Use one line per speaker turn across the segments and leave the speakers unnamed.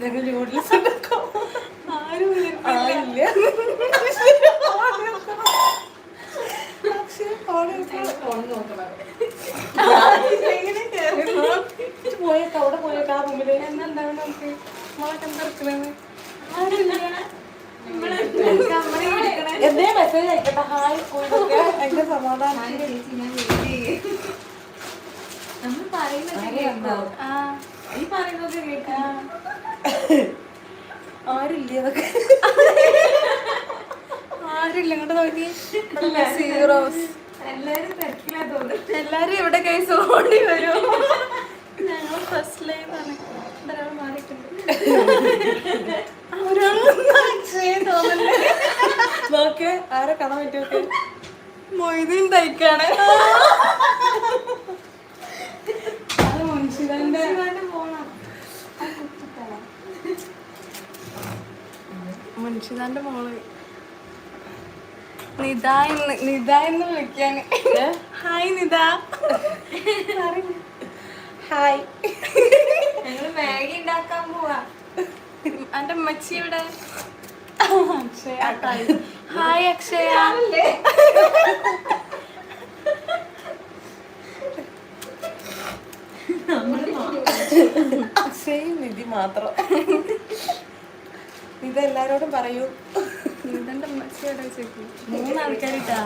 ഞങ്ങൾ നൂഡിൽസ് ഉണ്ടാക്കാം
ആരും
ഇല്ല പോയേക്ക്, അവിടെ പോയേക്ക്, ആ റൂമിൽ.
എന്നുണ്ടാവും നമുക്ക് നമ്മളൊക്കെ എന്താ എടുക്കണത്
എന്തേ മെസ്സേജ് അയക്കട്ടെ ഹായ് പോയിട്ടൊക്കെ എന്റെ സമാധാനം
നമ്മൾ പറയുന്നൊക്കെ കേട്ടോ.
ആ
ഈ പറയുന്നൊക്കെ കേട്ടാ
ആരില്ലേ അതൊക്കെ?
ആരില്ല? ഇങ്ങോട്ട് നോക്കി. സീറോസ്
എല്ലാരും തിരക്കിലാ തോന്നുന്നു
എല്ലാരും ഇവിടെ കേസ് ഓടി വരും. ഞങ്ങൾ ഫസ്റ്റ് ലൈവ് ആണ്. ഇവിടെ ഒരാൾ മാറിയിട്ടുണ്ട്.
നോക്ക് ആരെ കാണാൻ പറ്റുമൊക്കെ
മൊയ്തീൻ തയ്ക്കാണ്
പോണം
മുൻഷിദാന്റെ മോൾ. നിത എന്ന് നിത എന്ന് വിളിക്കാന് ഹായ് നിത.
ഹായ്.
മാഗി ഉണ്ടാക്കാൻ പോവാ.
എന്റെ അമ്മച്ചി ഇവിടെ അക്ഷയ. ഹായ് അക്ഷയ.
സെയിം നിധി മാത്രം. ഇതെല്ലാരോടും പറയൂ.
നിതന്റെ അമ്മച്ചി ഇവിടെ വെച്ചേക്കും മൂന്ന് ആൾക്കാരിട്ടാ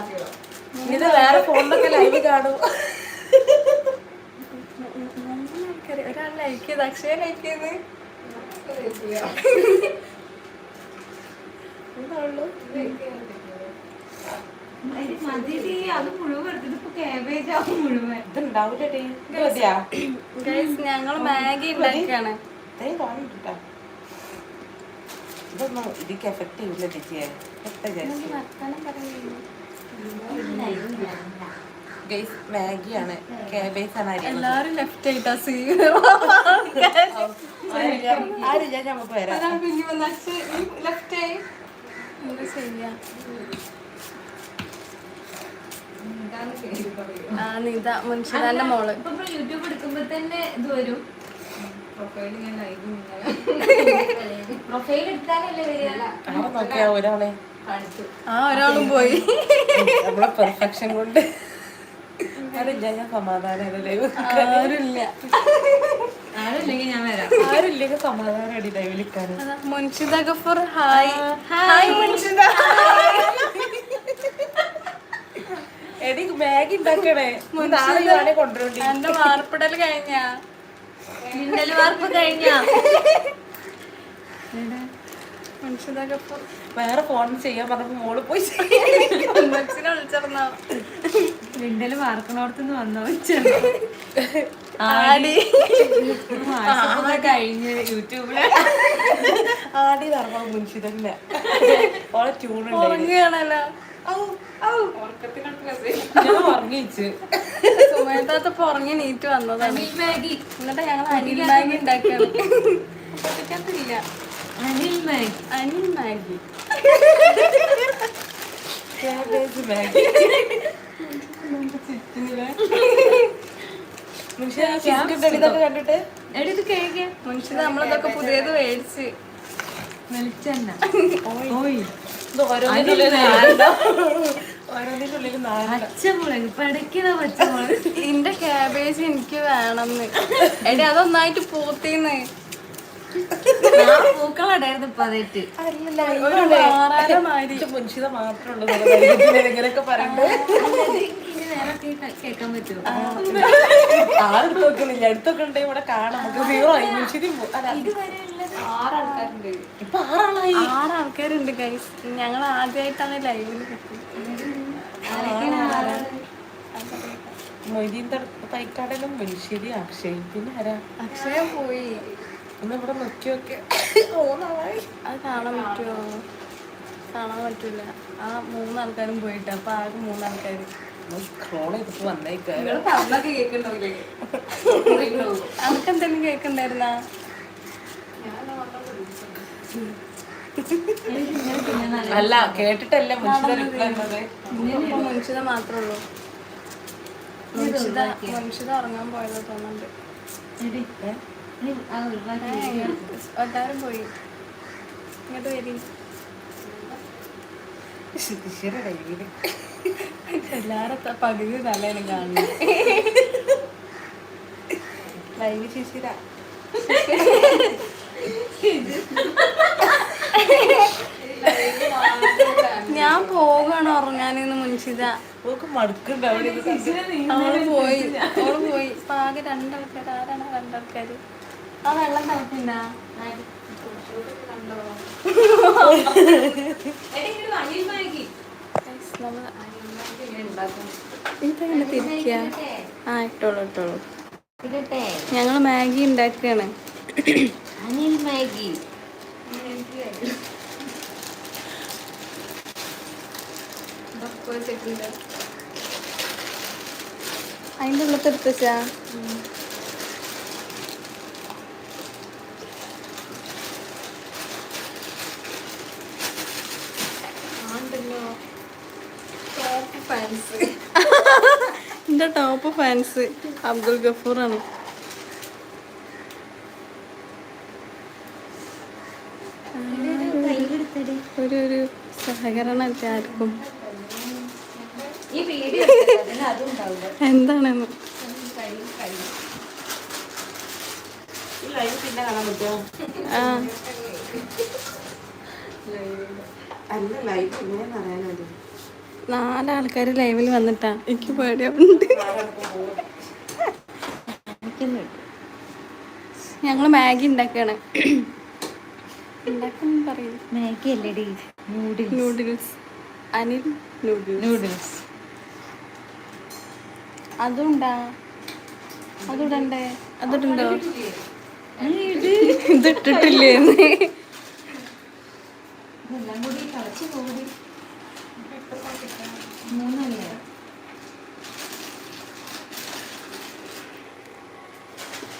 ഇത് വേറെ ഫോണിലൊക്കെ ലൈവ് കാണൂ.
ഒരാൾ ലൈക്ക് ചെയ്ത് അക്ഷയ ലൈക്ക് ചെയ്ത്.
എന്താണല്ലോ
ഞങ്ങൾ മാഗി
തോന്നിട്ടാ ഇതൊന്നും ഇതിക്ക് എഫക്റ്റ് ചെയ്യില്ല ചേച്ചിയെ ഗൈസ് മാഗിയാണ്. കാബേജ് ആണ്
എല്ലാരും ലെഫ്റ്റ് ആയിട്ടാ സീറോ
ആരും ഞാൻ നമുക്ക് വരാം?
ലെഫ്റ്റ് ആയി. എന്താ ചെയ്യാ
ഇതാണ് പേര് പറയൂ
ആ നിത മുൻഷിദാന്റെ
മോൾ. യൂട്യൂബ് എടുക്കുമ്പോ തന്നെ ഇത് വരും.
ആ ഒരാളും. പോയി.
നമ്മളെ പെർഫെക്ഷൻ കൊണ്ട്.
മുൻഷിദ ഗഫൂർ ഹായ്. ഹായ് മുൻഷിദ.
എടി മാഗി ഉണ്ടാക്കണേ നാളെ ഞാനേ കൊണ്ടുവരണ്ടി
എന്റെ വാർപ്പിടൽ കഴിഞ്ഞാ?
മിന്നൽ വാർപ്പ് കഴിഞ്ഞ?
മുൻഷിദ ഗഫൂർ
വേറെ ഫോൺ ചെയ്യാൻ പറഞ്ഞപ്പോ മോൾ പോയി
വിണ്ടൽ വിളിച്ചിരുന്നോ
വാർക്കണോടത്തുനിന്ന് വന്നോ
ആടി.
കഴിഞ്ഞ് യൂട്യൂബിൽ.
ആടി. പറഞ്ഞ മുൻഷിതല്ലേ ഓളെ ട്യൂൺ
ഉറങ്ങുകയാണല്ലോ. സുമേത്താത്ത പുറങ്ങി നീറ്റ് വന്നതാണ്. എന്നിട്ട് ഞങ്ങൾ അനിൽ മാഗി. ഉണ്ടാക്കിയാണ്
അനിൽ മാഗി.
അനിൽ മാഗി.
കണ്ടിട്ട്?
എടി ഇത് കഴിക്കാം
മുൻഷിദ നമ്മളിതൊക്കെ പുതിയത് മേടിച്ച്.
വെളിച്ചെണ്ണ. ഓയ്
ഇന്റെ ക്യാബേജ് എനിക്ക് വേണമെന്ന് എടി അതൊന്നായിട്ട് പൂത്തിന്ന്.
ഞാൻ പൂക്കളടായിരുന്നു ഇപ്പൊ അതേറ്റ്
മാത്രമേ ഉള്ളൂ. ഇങ്ങനെയൊക്കെ പറയണ്ടേ? ആരെടുത്ത് അടുത്തൊക്കെ ഉണ്ട് ഇവിടെ കാണാം. നമുക്ക് സീറോ ആയി. ഇപ്പൊ ആറാളായി.
ആറ് ആൾക്കാരുണ്ട് ഗൈസ് ഞങ്ങൾ ആദ്യമായിട്ടാണ് ലൈവിൽ
മൊയ്തീൻ തൈക്കാടനും മുൻഷിരി അക്ഷയ്. പിന്നെ ആരാ?
അക്ഷയ പോയി.
ഒന്ന് ഇവിടെ നോക്കിയൊക്കെ
അത് കാണാൻ പറ്റുമോ? കാണാൻ പറ്റൂല. ആ മൂന്നാൾക്കാരും പോയിട്ട് അപ്പൊ ആകെ മൂന്നാൾക്കാർ അവർക്ക് എന്തെങ്കിലും
അല്ല കേട്ടിട്ടല്ല മുൻഷിത
മാത്രമേ ഉള്ളൂ. മുൻഷിത മുൻഷിത ഉറങ്ങാൻ പോയത് തോന്നുന്നുണ്ട്. എല്ലാരും പോയി. ഇങ്ങോട്ട് വരി. പകുതി തലേനും കാണുന്നു.
ലൈവ് ശിശിര.
ഞാൻ പോകണം ഉറങ്ങാനെന്ന് മുൻഷിത. അവൾ പോയി. അവൾ പോയി. ഇപ്പൊ ആകെ രണ്ടാൾക്കാർ ആരാണ് ആ രണ്ടാൾക്കാര്? ആ വെള്ളം തിളപ്പിണ്ടാ?
എടി, ഇങ്ങട് വാ, അനിൽ മാഗി.
നമ്മൾ
അനിൽ മാഗി ഇങ്ങനെ ഉണ്ടാക്കും.
ഇതെങ്ങനെ തിരിക്കുക? ആ ഇട്ടോളൂ ഇട്ടോളൂ? ഞങ്ങൾ മാഗി ഉണ്ടാക്കുകയാണ്
അനിൽ മാഗി
അതിന്റെ ഉള്ളത്തെ എടുത്തുവച്ചാ എന്റെ ടോപ്പ് ഫാൻസ് അബ്ദുൽ ഗഫൂറാണ് ഒരു ഒരു സഹകരണം
ഉണ്ടാവില്ല.
എന്താണെന്ന്? ആ.
അല്ല ലൈവ് ഇങ്ങനെ അറിയാനല്ലേ
നാലാൾക്കാർ ലൈവിൽ വന്നിട്ടാ. എനിക്ക് പേടിയുണ്ട് ഞങ്ങൾ മാഗി ഉണ്ടാക്കുകയാണ് ഉണ്ടാക്കുന്ന പറയും
Maggi അല്ലേടി noodles.
Noodles. Anil noodles.
Noodles.
അതുണ്ടാ. അതിടണ്ടേ. അതിട്ടുണ്ടോ ഇത്
എല്ലാം കൂടി കളിച്ച് മൂന്നല്ലേ?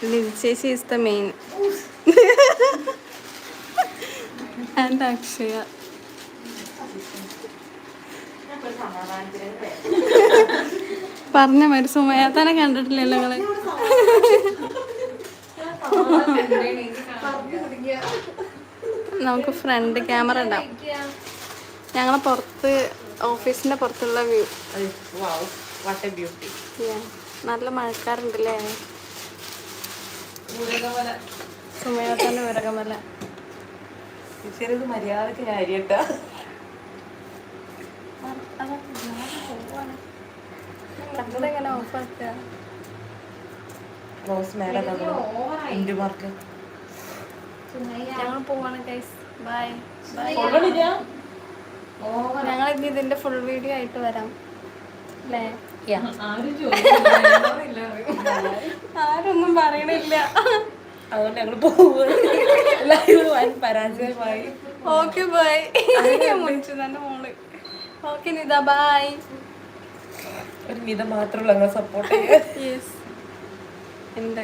ലിൻ ചേച്ചി is the main and Akshaya പറഞ്ഞ മാതിരി സുമയാത്തനെ കണ്ടിട്ടില്ലല്ലോ നിങ്ങൾ നമുക്ക് ഫ്രണ്ട് ക്യാമറ ഉണ്ടാവും ഞങ്ങളെ പുറത്ത് ഓഫീസിന്റെ പുറത്തുള്ള വ്യൂ.
വാട്ട് എ ബ്യൂട്ടി
നല്ല മഴക്കാറുണ്ടല്ലേ? സുമയാത്തന്റെ വിറകമല മര്യാദയ്ക്ക് ഓഫാക്കുക?
റോസ് മേലെ
ഞങ്ങൾ പോവാണ് ഗൈസ് ബൈ ബൈ ഞങ്ങൾ ഇനി ഇതിന്റെ ഫുൾ വീഡിയോ ആയിട്ട് വരാം. അല്ലേ ആരൊന്നും പറയണില്ല.
അതുകൊണ്ട് ഞങ്ങൾ വൻ പരാജയമായി.
Okay bye. മുൻഷു തന്നെ മോൾ. Okay Nita by.
ഒരു നിത മാത്രമുള്ള ഞങ്ങൾ സപ്പോർട്ട്
യെസ് ഉണ്ട്